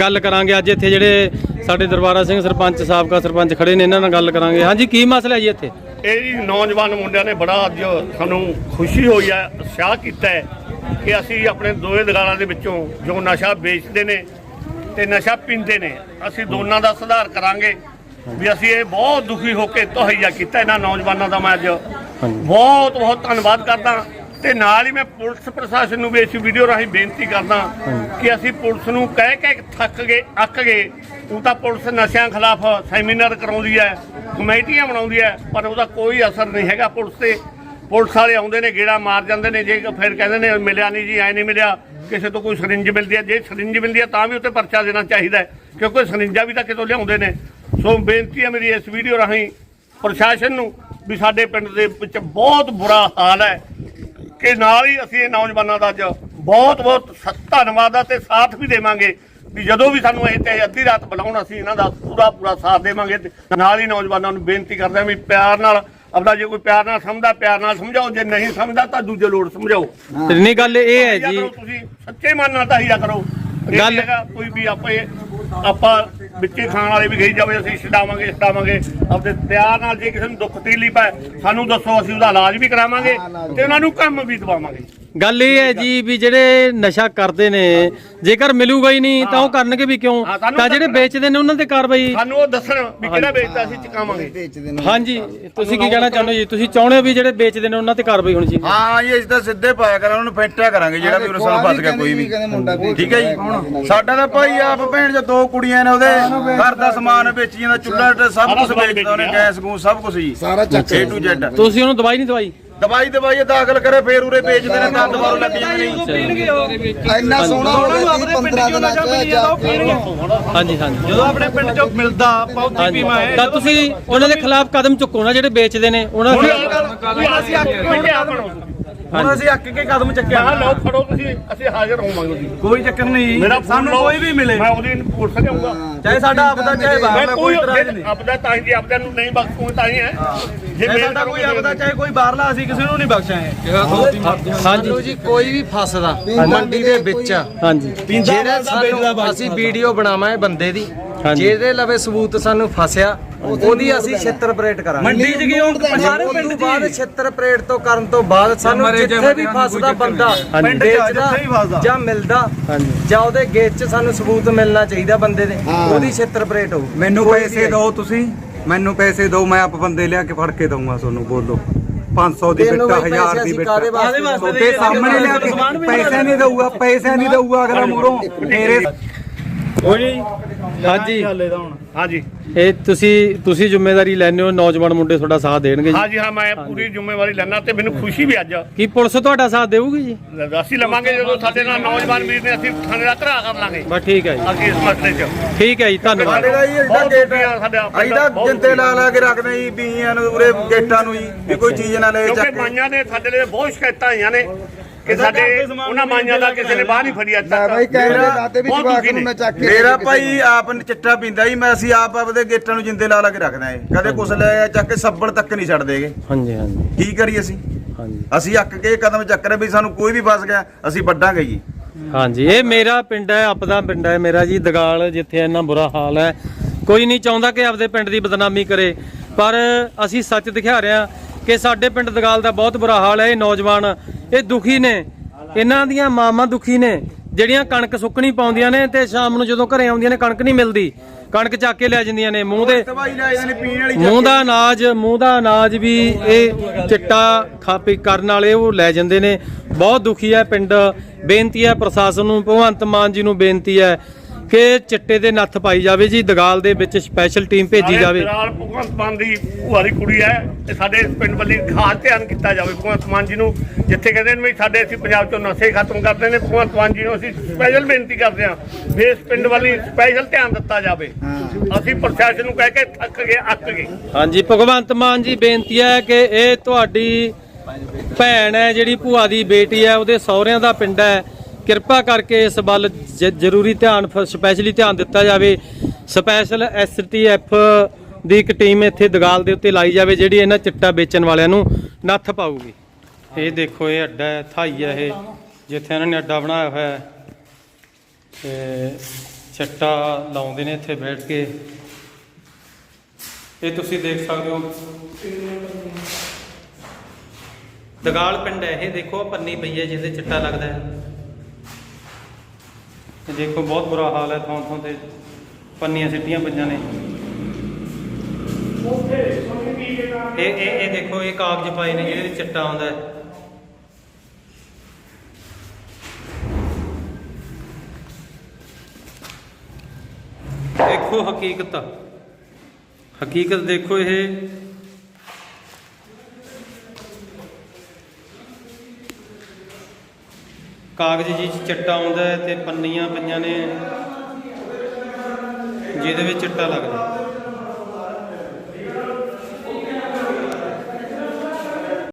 ਗੱਲ ਕਰਾਂਗੇ ਅੱਜ ਇੱਥੇ ਜਿਹੜੇ ਸਾਡੇ ਦਰਬਾਰਾ ਸਿੰਘ ਸਰਪੰਚ ਸਾਬਕਾ ਸਰਪੰਚ ਖੜੇ ਨੇ ਇਹਨਾਂ ਨਾਲ ਗੱਲ ਕਰਾਂਗੇ। ਹਾਂਜੀ ਕੀ ਮਸਲਾ ਹੈ ਜੀ ਇੱਥੇ? ਇਹ ਜੀ ਨੌਜਵਾਨ ਮੁੰਡਿਆਂ ਨੇ ਬੜਾ ਅੱਜ ਸਾਨੂੰ ਖੁਸ਼ੀ ਹੋਈ ਹੈ ਉਤਸ਼ਾਹ ਕੀਤਾ ਹੈ ਕਿ ਅਸੀਂ ਆਪਣੇ ਦੋਵੇਂ ਦੁਕਾਨਾਂ ਦੇ ਵਿੱਚੋਂ ਜੋ ਨਸ਼ਾ ਵੇਚਦੇ ਨੇ ਤੇ ਨਸ਼ਾ ਪੀਂਦੇ ਨੇ ਅਸੀਂ ਦੋਨਾਂ ਦਾ ਸੁਧਾਰ ਕਰਾਂਗੇ ਵੀ ਅਸੀਂ ਇਹ ਬਹੁਤ ਦੁਖੀ ਹੋ ਕੇ ਤਹਈਆ ਕੀਤਾ ਇਹਨਾਂ ਨੌਜਵਾਨਾਂ ਦਾ ਮੈਂ ਅੱਜ। ਬਹੁਤ ਬਹੁਤ ਧੰਨਵਾਦ ਕਰਦਾ। ਤੇ ਨਾਲ ਹੀ ਮੈਂ ਪੁਲਿਸ ਪ੍ਰਸ਼ਾਸਨ ਨੂੰ ਵੀ ਇਸ ਵੀਡੀਓ ਰਾਹੀਂ ਬੇਨਤੀ ਕਰਦਾ ਕਿ ਅਸੀਂ ਪੁਲਿਸ ਨੂੰ ਕਹਿ ਕਹਿ ਕੇ ਥੱਕ ਗਏ ਅੱਕ ਗਏ। ਉਹ ਤਾਂ ਪੁਲਿਸ ਨਸ਼ਿਆਂ ਖਿਲਾਫ ਸੈਮੀਨਾਰ ਕਰਾਉਂਦੀ ਹੈ ਕਮੇਟੀਆਂ ਬਣਾਉਂਦੀ ਹੈ ਪਰ ਉਹਦਾ ਕੋਈ ਅਸਰ ਨਹੀਂ ਹੈਗਾ ਪੁਲਿਸ ਤੇ। ਪੁਲਿਸ ਵਾਲੇ ਆਉਂਦੇ ਨੇ ਗੇੜਾ ਮਾਰ ਜਾਂਦੇ ਨੇ ਜੇ ਫਿਰ ਕਹਿੰਦੇ ਨੇ ਮਿਲਿਆ ਨਹੀਂ ਜੀ ਐ ਨਹੀਂ ਮਿਲਿਆ ਕਿਸੇ ਤੋਂ ਕੋਈ ਸਰਿੰਜ ਮਿਲਦੀ ਹੈ। ਜੇ ਸਰਿੰਜ ਮਿਲਦੀ ਹੈ ਤਾਂ ਵੀ ਉੱਤੇ ਪਰਚਾ ਦੇਣਾ ਚਾਹੀਦਾ ਕਿਉਂਕਿ ਸਰਿੰਜਾਂ ਵੀ ਤਾਂ ਕਿਤੋਂ ਲਿਆਉਂਦੇ ਨੇ। ਸੋ ਬੇਨਤੀ ਹੈ ਮੇਰੀ ਇਸ ਵੀਡੀਓ ਰਾਹੀਂ ਪ੍ਰਸ਼ਾਸਨ ਨੂੰ ਵੀ ਸਾਡੇ ਪਿੰਡ ਦੇ ਵਿੱਚ ਬਹੁਤ ਬੁਰਾ ਹਾਲ ਹੈ। ਕਿ ਨਾਲ ਹੀ ਅਸੀਂ ਇਹ ਨੌਜਵਾਨਾਂ ਦਾ ਅੱਜ ਬਹੁਤ ਬਹੁਤ ਧੰਨਵਾਦ ਆ ਤੇ ਸਾਥ ਵੀ ਦੇਵਾਂਗੇ ਵੀ ਜਦੋਂ ਵੀ ਸਾਨੂੰ ਇਹ ਤੇ ਅੱਧੀ ਰਾਤ ਬੁਲਾਉਣ ਅਸੀਂ ਇਹਨਾਂ ਦਾ ਪੂਰਾ ਪੂਰਾ ਸਾਥ ਦੇਵਾਂਗੇ ਤੇ ਨਾਲ ਹੀ ਨੌਜਵਾਨਾਂ ਨੂੰ ਬੇਨਤੀ ਕਰਦੇ ਹਾਂ ਵੀ ਪਿਆਰ ਨਾਲ ਆਪਣਾ ਜੇ ਕੋਈ ਪਿਆਰ ਨਾਲ ਸਮਝਦਾ ਪਿਆਰ ਨਾਲ ਸਮਝਾਓ ਜੇ ਨਹੀਂ ਸਮਝਦਾ ਤਾਂ ਦੂਜੇ ਲੋੜ ਸਮਝਾਓ। ਤੇ ਨਹੀਂ ਗੱਲ ਇਹ ਹੈ ਜੀ। ਕਰੋ ਤੁਸੀਂ ਸੱਚੇ ਮਨ ਨਾਲ ਤਹੀਆ ਕਰੋ। ਇਹ ਗੱਲ- ਕੋਈ ਵੀ ਆਪੇ ਆਪਾਂ ਵਿੱਚੇ ਖਾਣ ਵਾਲੇ ਵੀ ਗਈ ਜਾਵੇ ਅਸੀਂ ਛਡਾਵਾਂਗੇ ਛਡਾਵਾਂਗੇ। ਆਪਦੇ ਪਿਆਰ ਨਾਲ ਜੇ ਕਿਸੇ ਨੂੰ ਦੁੱਖ ਤਕਲੀਫ ਹੈ ਸਾਨੂੰ ਦੱਸੋ ਅਸੀਂ ਉਹਦਾ ਇਲਾਜ ਵੀ ਕਰਾਵਾਂਗੇ ਤੇ ਉਹਨਾਂ ਨੂੰ ਕੰਮ ਵੀ ਦਵਾਵਾਂਗੇ। ਗੱਲ ਇਹ ਹੈ ਜੀ ਵੀ ਜਿਹੜੇ ਨਸ਼ਾ ਕਰਦੇ ਨੇ ਜੇਕਰ ਮਿਲੂਗਾ ਹੀ ਨਹੀਂ ਤਾਂ ਉਹ ਕਰਨਗੇ ਵੀ ਕਿਉਂ? ਤਾਂ ਜਿਹੜੇ। ਵੇਚਦੇ ਨੇ ਉਹਨਾਂ ਤੇ ਕਾਰਵਾਈ ਸਾਨੂੰ ਉਹ ਦੱਸਣ ਵੀ ਕਿਹੜਾ ਵੇਚਦਾ ਅਸੀਂ ਚਕਾਵਾਂਗੇ। ਹਾਂਜੀ ਤੁਸੀਂ ਕੀ ਕਹਿਣਾ ਚਾਹੁੰਦੇ ਹੋ ਜੀ? ਤੁਸੀਂ ਚਾਹੁੰਦੇ ਹੋ ਵੀ ਜਿਹੜੇ ਵੇਚਦੇ ਨੇ ਉਹਨਾਂ ਤੇ ਕਾਰਵਾਈ ਹੋਣੀ ਚਾਹੀਦੀ ਹਾਂ? ਜੀ ਅਸੀਂ ਤਾਂ ਸਿੱਧੇ ਪਾਇਆ ਕਰਾਂ ਉਹਨੂੰ ਫੈਂਟਿਆ ਕਰਾਂਗੇ ਜਿਹੜਾ ਵੀ ਰਸਲ ਫਸ ਗਿਆ ਕੋਈ ਵੀ ਠੀਕ ਹੈ ਜੀ? ਸਾਡਾ ਤਾਂ ਭਾਈ ਆਪ ਭੈਣ ਜੋ ਦੋ ਕੁੜੀਆਂ ਨੇ ਉਹਦੇ ਘਰ ਦਾ ਸਮਾਨ ਵੇਚੀ ਜਾਂਦਾ ਚੁੱਲ੍ਹਾ ਤੇ ਸਭ ਕੁਝ ਵੇਚਦਾ ਉਹਨੇ ਗੈਸ ਗੂਸ ਸਭ ਕੁਝ ਜੀ ਸਾਰਾ ਚੱਕ A to Z ਤੁਸੀਂ ਉਹਨੂੰ ਦਵਾਈ ਨਹੀਂ ਦਵਾਈ? ਦਵਾਈ ਦਵਾਈ ਦਾਖਲ ਕਰੇ ਫੇਰ ਉਰੇ ਵੇਚਦੇ ਨੇ ਤਾਂ ਦੁਬਾਰਾ ਲੱਗ ਜਾਂਦੇ ਨੇ ਇੰਨਾ ਸੋਹਣਾ ਹੋਵੇ 15 ਦਿਨਾਂ ਚ ਜਾ ਹਾਂਜੀ ਹਾਂਜੀ। ਜਦੋਂ ਆਪਣੇ ਪਿੰਡ ਚੋਂ ਮਿਲਦਾ ਪੌਦੀ ਹਾਂਜੀ। ਤਾਂ ਤੁਸੀਂ ਉਹਨਾਂ ਦੇ ਖਿਲਾਫ ਕਦਮ ਚੁੱਕੋ ਨਾ ਜਿਹੜੇ ਵੇਚਦੇ ਨੇ ਉਹਨਾਂ ਹੁਣ ਦੇ ਹੁਣ ਅਸੀਂ ਬਣੋ। ਹੁਣ ਅਸੀਂ ਅੱਕ ਕੇ ਕਦਮ ਚੱਕਿਆ। ਕਹਾ ਲਓ ਫੜੋ ਤੁਸੀਂ ਅਸੀਂ ਹਾਜ਼ਰ ਹੋਵਾਂਗੇ ਜੀ ਕੋਈ ਚੱਕਰ ਨਹੀਂ। ਮੇਰਾ ਫੋਨ ਸਾਨੂੰ ਲਓ, ਕੋਈ ਵੀ ਮਿਲੇ। ਮੈਂ ਉਹਦੀ ਪੁਲਿਸ ਲਿਆਉਂਗਾ ਚਾਹੇ ਸਾਡਾ ਆਪਦਾ ਚਾਹੇ ਮੈਂ ਬਾਹਰਲਾ ਕੋਈ ਕੋਈ ਇਤਰਾਜ਼ ਨਹੀਂ। ਆਪਦਾ ਤਾਂ ਹੀ ਜੀ ਆਪਦਾ ਨੂੰ ਨਹੀਂ ਬਖਸ਼ੂਗਾ ਤਾਂ ਹੀ ਹੈ। ਜੇ ਚਾਹੇ ਮੇਲ ਸਾਡਾ ਕੋਈ ਕਰੋਗੇ ਆਪਦਾ ਚਾਹੇ ਕੋਈ ਬਾਹਰਲਾ ਅਸੀਂ ਕਿਸੇ ਨੂੰ ਨਹੀਂ ਬਖਸ਼ਾਂਗੇ ਹਾਂਜੀ। ਜੀ ਕੋਈ ਵੀ ਫਸਦਾ ਮੰਡੀ ਦੇ ਵਿੱਚ ਹਾਂਜੀ। ਜਿਹੜੇ ਸਾਨੂੰ ਅਸੀਂ ਵੀਡੀਓ ਬਣਾਵਾਂਗੇ ਬੰਦੇ ਦੀ। ਜਿਹਦੇ ਲਵੇ ਸਬੂਤ ਸਾਨੂੰ ਫਸਿਆ ਉਹਦੀ ਅਸੀਂ ਛਿੱਤਰ ਪਰੇਡ ਕਰਾਂਗੇ। ਮੰਡੀ ਚ ਕੀ ਹੁਣ ਸਾਰੇ ਉਸ ਪਿੰਡ ਤੋਂ ਬਾਅਦ ਛਿੱਤਰ ਪਰੇਡ ਤੋਂ ਕਰਨ ਤੋਂ ਬਾਅਦ ਸਾਨੂੰ ਜਿੱਥੇ ਵੀ ਫਸਦਾ ਬੰਦਾ ਹਾਂਜੀ। ਪਿੰਡ ਚ ਜਿੱਥੇ ਵੀ ਫਸਦਾ। ਜਾਂ ਮਿਲਦਾ ਹਾਂਜੀ। ਜਾਂ ਉਹਦੇ ਗੇਟ 'ਚ ਸਾਨੂੰ ਸਬੂਤ ਮਿਲਣਾ ਚਾਹੀਦਾ ਬੰਦੇ ਦੇ। ਉਹਦੀ ਛਿੱਤਰ ਪਰੇਡ ਹੋਊ। ਮੈਨੂੰ ਕੋਈ ਪੈਸੇ ਹੈ। ਦਿਓ ਤੁਸੀਂ। ਮੈਨੂੰ ਪੈਸੇ ਦਿਓ ਮੈਂ ਆਪ ਬੰਦੇ ਲਿਆ ਕੇ ਫੜ ਕੇ ਦਊਂਗਾ ਤੁਹਾਨੂੰ ਬੋਲੋ। 500 ਦੀ ਤੈਨੂੰ ਬਿੱਟਾ ਵੀ 1000 ਪੈਸੇ ਦੀ ਅਸੀਂ ਬਿੱਟਾ। ਕਾਹਦੇ ਵਾਸਤੇ ਸਾਹਮਣੇ ਲਿਆ ਕੇ ਪੈਸੇ ਨਹੀਂ ਦਊਗਾ ਪੈਸੇ ਨਹੀਂ ਦਊਗਾ ਅਗਲਾ ਮੂਰੋਂ ਮੇਰੇ ਹਾਂਜੀ। ਹੱਲੇ ਦਾ ਹੁਣ? ਹਾਂਜੀ। ਇਹ ਤੁਸੀਂ ਤੁਸੀਂ ਜ਼ਿੰਮੇਵਾਰੀ ਲੈਣੇ ਹੋ ਨੌਜਵਾਨ ਮੁੰਡੇ ਤੁਹਾਡਾ ਸਾਥ ਦੇਣਗੇ ਜੀ। ਹਾਂਜੀ ਹਾਂ ਮੈਂ ਪੂਰੀ ਜ਼ਿੰਮੇਵਾਰੀ ਲੈਣਾ ਤੇ ਮੈਨੂੰ ਖੁਸ਼ੀ ਵੀ ਅੱਜ। ਕੀ ਪੁਲਿਸ ਤੁਹਾਡਾ ਸਾਥ ਦੇਊਗੀ ਜੀ? ਅਸੀਂ ਲਵਾਂਗੇ ਜਦੋਂ ਸਾਡੇ ਨਾਲ ਨੌਜਵਾਨ ਵੀਰ ਨੇ ਅਸੀਂ ਥਾਣੇ ਦਾ ਘਰਾ ਕਰ ਲਾਂਗੇ। ਬਸ ਠੀਕ ਹੈ ਜੀ। ਅਸੀਂ ਇਸ ਮਸਲੇ 'ਚ। ਠੀਕ ਹੈ ਜੀ ਧੰਨਵਾਦ। ਸਾਡੇ ਦਾ ਜੀ ਇਹਦਾ ਬਹੁਤ ਗੇਟ ਦੁਖੀ ਆ ਸਾਡਾ ਅਸੀਂ ਤਾਂ ਬਹੁਤ ਜਿੰਦੇ ਦੁਖੀ। ਲਾ ਲਾ ਕੇ ਰੱਖਦੇ ਜੀ ਬੀਆਂ ਨੂੰ ਉਰੇ ਗੇਟਾਂ ਨੂੰ ਜੀ ਵੀ ਕੋਈ ਚੀਜ਼ ਨਾ ਲੈ ਕਿਉਂਕਿ ਚੱਕ। ਮਾਈਆਂ ਨੇ ਸਾਡੇ ਲਈ ਬਹੁਤ ਸ਼ਿਕਾਇਤਾਂ ਆਈਆਂ ਨੇ। ਕਿ ਸਾਡੇ ਉਹਨਾਂ ਮਾਈਆਂ ਦਾ ਕਿਸੇ ਨੇ ਬਾਹਰ ਨਹੀਂ ਫੜੀ ਅੱਜ ਤੱਕ ਕਹਿ ਰਹੇ ਲਾਤੇ ਵੀ ਜਵਾਕ ਨੂੰ। ਮੈਂ ਚੱਕ ਕੇ ਮੇਰਾ ਭਾਈ ਆਪ ਨ- ਚਿੱਟਾ ਪੀਂਦਾ ਜੀ ਮੈਂ ਅਸੀਂ ਆਪ ਆਪਦੇ ਗੇਟਾਂ ਨੂੰ ਜਿੰਦੇ ਲਾ ਲਾ ਕੇ ਰੱਖਦੇ ਆਂ ਕਦੇ ਕੁਛ ਲੈ ਚੱਕ ਕੇ ਸੱਬੜ ਤੱਕ ਨਹੀਂ ਛੱਡਦੇਗੇ ਹਾਂਜੀ ਹਾਂਜੀ। ਕੀ ਕਰੀਏ ਅਸੀਂ? ਹਾਂਜੀ। ਅਸੀਂ ਅੱਕ ਕੇ ਕਦਮ ਚੱਕ ਰਹੇ ਵੀ ਸਾਨੂੰ ਕੋਈ ਵੀ ਫਸ ਗਿਆ ਅਸੀਂ ਵੱਡਾਂਗੇ ਜੀ। ਹਾਂਜੀ ਇਹ ਮੇਰਾ ਪਿੰਡ ਹੈ ਆਪਦਾ ਪਿੰਡ ਹੈ ਮੇਰਾ ਜੀ ਦਗਾਲ ਜਿੱਥੇ ਇੰਨਾ ਬੁਰਾ ਹਾਲ ਹੈ। ਕੋਈ ਨਹੀਂ ਚਾਹੁੰਦਾ ਕਿ ਆਪਦੇ ਪਿੰਡ ਦੀ ਬਦਨਾਮੀ ਕਰੇ ਪਰ ਅਸੀਂ ਸੱਚ ਦਿਖਾ ਰਹੇ ਹਾਂ ਕਿ ਸਾਡੇ ਪਿੰਡ ਦਗਾਲ ਦਾ ਬਹੁਤ ਬੁਰਾ ਹਾਲ ਹੈ ਇਹ ਨੌਜਵਾਨ ਇਹ ਦੁਖੀ ਨੇ। ਇਹਨਾਂ ਦੀਆਂ ਮਾਵਾਂ ਦੁਖੀ ਨੇ। ਜਿਹੜੀਆਂ ਕਣਕ ਸੁੱਕਣੀ ਪਾਉਂਦੀਆਂ ਨੇ ਤੇ ਸ਼ਾਮ ਨੂੰ ਜਦੋਂ ਘਰੇ ਆਉਂਦੀਆਂ ਨੇ ਕਣਕ ਨਹੀਂ ਮਿਲਦੀ। ਕਣਕ ਚੱਕ ਕੇ ਲੈ ਜਾਂਦੀਆਂ ਨੇ। ਮੂੰਹ ਦੇ ਮੂੰਹ ਦਾ ਅਨਾਜ ਮੂੰਹ ਦਾ ਅਨਾਜ ਵੀ ਇਹ ਚਿੱਟਾ ਖਾਪੀ ਕਰਨ ਵਾਲੇ ਉਹ ਲੈ ਜਾਂਦੇ ਨੇ। ਬਹੁਤ ਦੁਖੀ ਹੈ ਪਿੰਡ। ਬੇਨਤੀ ਹੈ ਪ੍ਰਸ਼ਾਸਨ ਨੂੰ ਭਗਵੰਤ ਮਾਨ ਜੀ ਨੂੰ ਬੇਨਤੀ ਹੈ। ਕਿ ਚਿੱਟੇ ਦੇ ਨੱਥ ਪਾਈ ਜਾਵੇ ਜੀ ਦਗਾਲ ਦੇ ਵਿੱਚ ਸਪੈਸ਼ਲ ਟੀਮ ਭੇਜੀ ਜਾਵੇ। ਫਿਲਹਾਲ ਭਗਵੰਤ ਮਾਨ ਦੀ ਭੂਆ ਦੀ ਕੁੜੀ ਹੈ ਤੇ ਸਾਡੇ ਇਸ ਪਿੰਡ ਵੱਲੀ ਖਾਸ ਧਿਆਨ ਕੀਤਾ ਜਾਵੇ ਭਗਵੰਤ ਮਾਨ ਜੀ ਨੂੰ ਜਿੱਥੇ ਕਹਿੰਦੇ ਨੇ ਵੀ ਸਾਡੇ ਅਸੀਂ ਪੰਜਾਬ ਚੋਂ ਨਸ਼ੇ ਖਤਮ ਕਰਦੇ ਨੇ ਭਗਵੰਤ ਮਾਨ ਜੀ ਨੂੰ ਅਸੀਂ ਸਪੈਸ਼ਲ ਬੇਨਤੀ ਕਰਦੇ ਹਾਂ ਵੀ ਇਸ ਪਿੰਡ ਵੱਲੀ ਸਪੈਸ਼ਲ ਧਿਆਨ ਦਿੱਤਾ ਜਾਵੇ। ਅਸੀਂ ਪ੍ਰਸ਼ਾਸਨ ਨੂੰ ਕਹਿ ਕੇ ਥੱਕ ਗਏ ਅੱਕ ਗਏ। ਹਾਂਜੀ ਭਗਵੰਤ ਮਾਨ ਜੀ ਬੇਨਤੀ ਹੈ ਕਿ ਇਹ ਤੁਹਾਡੀ ਭੈਣ ਹੈ ਜਿਹੜੀ ਭੂਆ ਦੀ ਬੇਟੀ ਹੈ ਉਹਦੇ ਸਹੁਰਿਆਂ ਦਾ ਪਿੰਡ ਹੈ। ਕਿਰਪਾ ਕਰਕੇ ਇਸ ਵੱਲ ਜ- ਜ਼ਰੂਰੀ ਧਿਆਨ ਸਪੈਸ਼ਲੀ ਧਿਆਨ ਦਿੱਤਾ ਜਾਵੇ। ਸਪੈਸ਼ਲ ਐਸਟੀਐਫ ਦੀ ਇੱਕ ਟੀਮ ਇੱਥੇ ਦਗਾਲ ਦੇ ਉੱਤੇ ਲਾਈ ਜਾਵੇ, ਜਿਹੜੀ ਇਹਨਾਂ ਚਿੱਟਾ ਵੇਚਣ ਵਾਲਿਆਂ ਨੂੰ ਨੱਥ ਪਾਊਗੀ। ਇਹ ਦੇਖੋ, ਇਹ ਅੱਡਾ ਹੈ, ਥਾਈ ਹੈ ਇਹ, ਜਿੱਥੇ ਇਹਨਾਂ ਨੇ ਅੱਡਾ ਬਣਾਇਆ ਹੋਇਆ ਹੈ। ਤੇ ਚੱਟਾ ਲਾਉਂਦੇ ਨੇ ਇੱਥੇ ਬੈਠ ਕੇ। ਇਹ ਤੁਸੀਂ ਦੇਖ ਸਕਦੇ ਹੋ। ਦਗਾਲ ਪਿੰਡ ਹੈ ਇਹ, ਦੇਖੋ ਪੰਨੀ ਪਈ ਹੈ, ਜਿਹਦੇ ਚਿੱਟਾ ਲੱਗਦਾ ਹੈ। ਇਹ ਦੇਖੋ ਬਹੁਤ ਬੁਰਾ ਹਾਲ ਹੈ ਥਾਂ ਥਾਂ ਤੇ ਪੰਨੀਆਂ ਸਿੱਟੀਆਂ ਪਈਆਂ ਨੇ। ਇਹ ਇਹ ਇਹ ਦੇਖੋ ਇਹ ਕਾਗਜ਼ ਪਾਏ ਨੇ ਜਿਹਦੇ ਵਿੱਚ ਚਿੱਟਾ ਆਉਂਦਾ ਹੈ। ਦੇਖੋ ਹਕੀਕਤ ਹਕੀਕਤ ਦੇਖੋ ਇਹ ਕਾਗਜ਼ ਜੀ 'ਚ ਚਿੱਟਾ ਆਉਂਦਾ ਹੈ ਤੇ ਪੰਨੀਆਂ ਪਈਆਂ ਨੇ ਜਿਹਦੇ ਵਿੱਚ ਚਿੱਟਾ ਲੱਗਦਾ